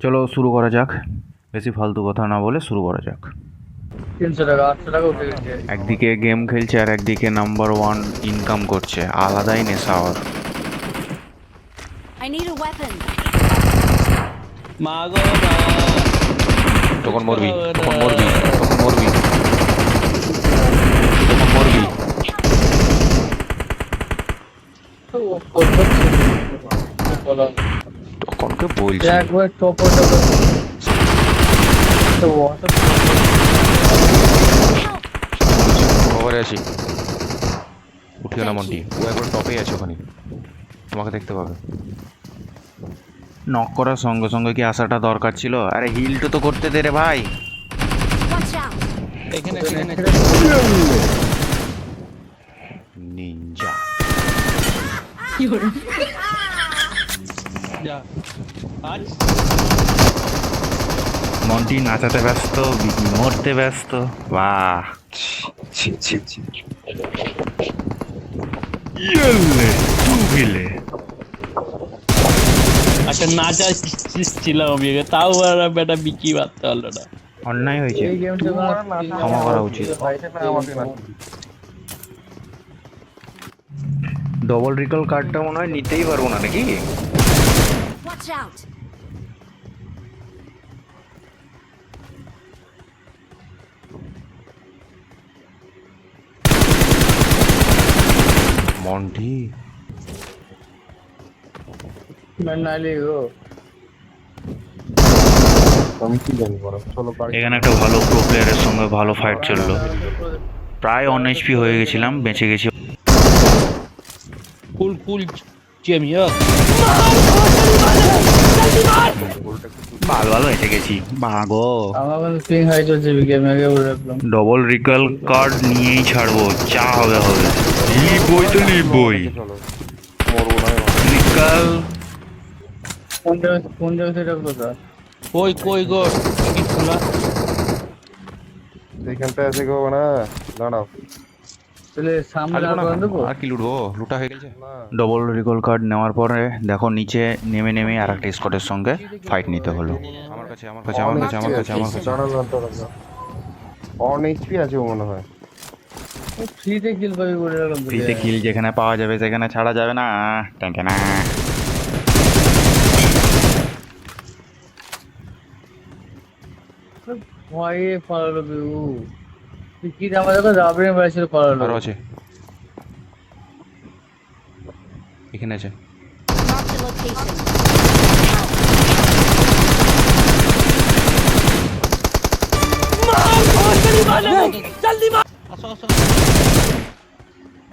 চলো শুরু করা যাক বেশি ফালতু কথা না বলে শুরু করা যাক একদিকে গেম খেলছে আর একদিকে নাম্বার ওয়ান ইনকাম করছে আলাদাই নেশা ওর তখন মরবি তখন মরবি তখন মরবি তখন মরবি বলো তখনকে বলছি। একবার টপ টপ তো খবরে আছি। উঠিও না মন্টি। ও একবার টপেই আছে ওখানে। তোমাকে দেখতে পাবে। নক করার সঙ্গে সঙ্গে কি আসাটা দরকার ছিল? আরে হিলটা তো করতে দে রে ভাই। নিনজা আজ মন্টি নাচাতে ব্যস্ত বিকি মরতে ব্যস্ত। বাহ। ছি ছি ছি ইয়েলে আচ্ছা নাচা ছিলাম আমি তাও আর বেটা বিকি বাঁধতে পারল না। অন্যায় হয়েছে। ক্ষমা করা উচিত। ডবল রিকল কার্ডটা মনে হয় নিতেই পারব না নাকি? Watch out. নাইলে গো এখানে একটা ভালো প্রো প্লেয়ারের সঙ্গে ভালো ফাইট চলল। প্রায় অন এইচপি হয়ে গেছিলাম বেঁচে গেছি। কুল কুল চেমিয়া ভালো ভালো এসে গেছি। বাগো আমার কিন্তু পিং হাই চলছে গেমে আগে বলে রাখলাম ডবল রিকল কার্ড নিয়েই ছাড়বো যা হবে হবে। নিবই তো নিবই। রিকল কোন কোন কই কই গো? টিকিট খোলা। এইখানটা আছে গো না দাঁড়াও। তাহলে সামনে আর করে দেবো? আর কি লুটবো? লুটা হয়ে গেছে? ডবল রিকল কার্ড নেওয়ার পরে দেখো নিচে নেমে নেমে আর একটা স্কটের সঙ্গে ফাইট নিতে হলো। আমার কাছে আমার কাছে আমার কাছে আমার কাছে আমার কাছে। অন এইচপি আছে মনে হয়। ফ্রিতে কিল পাবি বলে রাখলাম ফ্রিতে কিল যেখানে পাওয়া যাবে সেখানে ছাড়া যাবে না। ট্যাঙ্কে না ভয়ে পালালো বিউ মেরেছিল আরও আছে। এখানে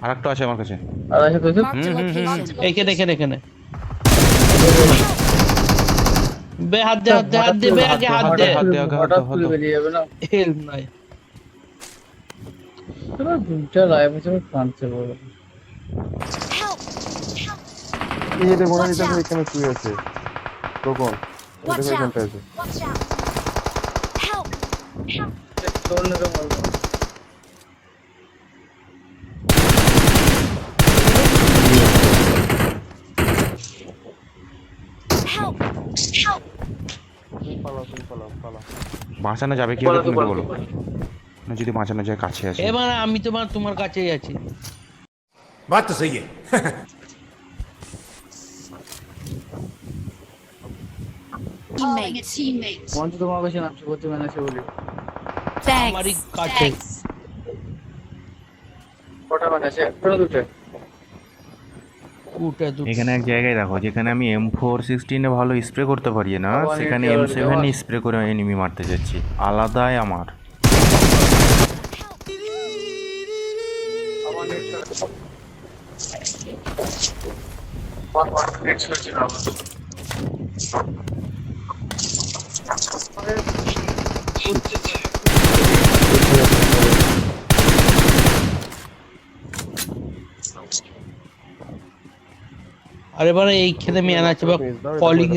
আর একটা আছে আমার কাছে। আর আছে তো. এখানে এখানে এখানে। বে হাত দে হাত দে হাত দে বে আগে হাত দে হঠাৎ বেরিয়ে যাবে না? নাই। লাইভ আছে আমি কাঁদছে বলো। এই যে দেখো না এটা এখানে শুয়ে আছে. এখানটা পালাও বাঁচানো যাবে কি বলো? যদি বাঁচানো যায় কাছে আসে এবার আমি তো তোমার কাছেই আছি। বাত তো সেই মঞ্চ এখানে এক জায়গায় দেখো যেখানে আমি এম ফোর সিক্সটিনে ভালো স্প্রে করতে পারি না সেখানে এম সেভেন স্প্রে করে এনিমি মারতে যাচ্ছি। আলাদাই আমার। আর এবারে এইখানে মেয়ান আছে বা Space দাও, এটা কলিং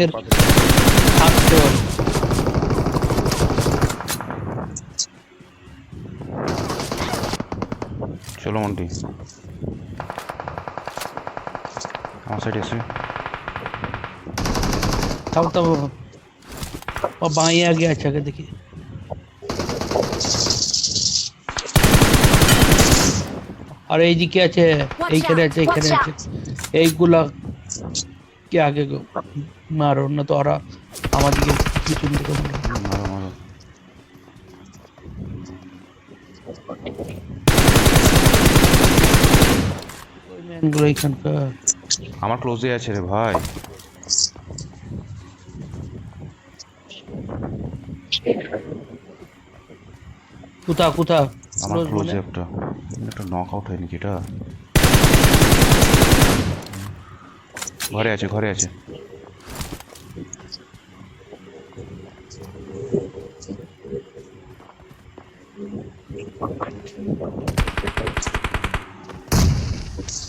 এর পাবে। থাকতে হবে। চলো মন্টি আমার সাইড এসে থাম থাম और बाएं आगे अच्छा के देखिए আর এইদিকে আছে এইখানে আছে এইখানে আছে এইগুলা কে আগে গো মারো না তো ওরা আমাদেরকে পিছন থেকে মারো। মারো মারো ওই ম্যানগুলো এইখানকার আমার ক্লোজে আছে রে ভাই। কোথা কোথা আমার ক্লোজে মানে? একটা। একটা নক আউট হয়নি কি এটা? ঘরে আছে ঘরে আছে।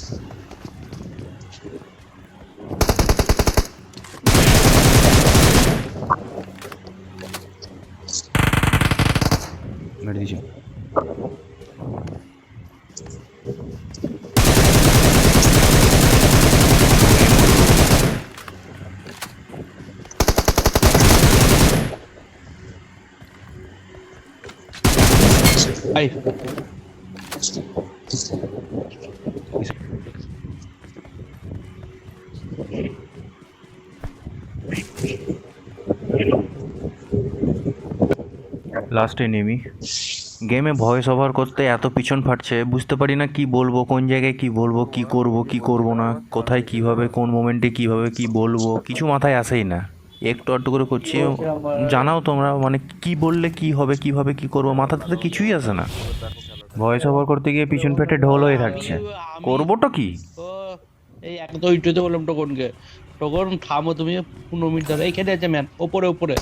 মেরে geleceğim. Hayır. Last enemy. গেমে ভয়েস ওভার করতে এত পিছন ফাটছে, বুঝতে পারি না কি বলব, কোন জায়গায় কি বলব, কি করব কি করব না, কোথায় কীভাবে কোন মোমেন্টে কীভাবে কি বলব, কিছু মাথায় আসেই না। একটু আধটু করে করছি, জানাও তোমরা মানে কি বললে, কি হবে কীভাবে কি করব, মাথাতে তো কিছুই আসে না। ভয়েস ওভার করতে গিয়ে পিছন ফেটে ঢোল হয়ে থাকছে। করবোটা কি? এই এক তো ইটুতে বললাম টোকনকে। টোকন, থামো তুমি, পনেরো মিনিট ধরে এইখানে আছে ম্যান ওপরে ওপরে।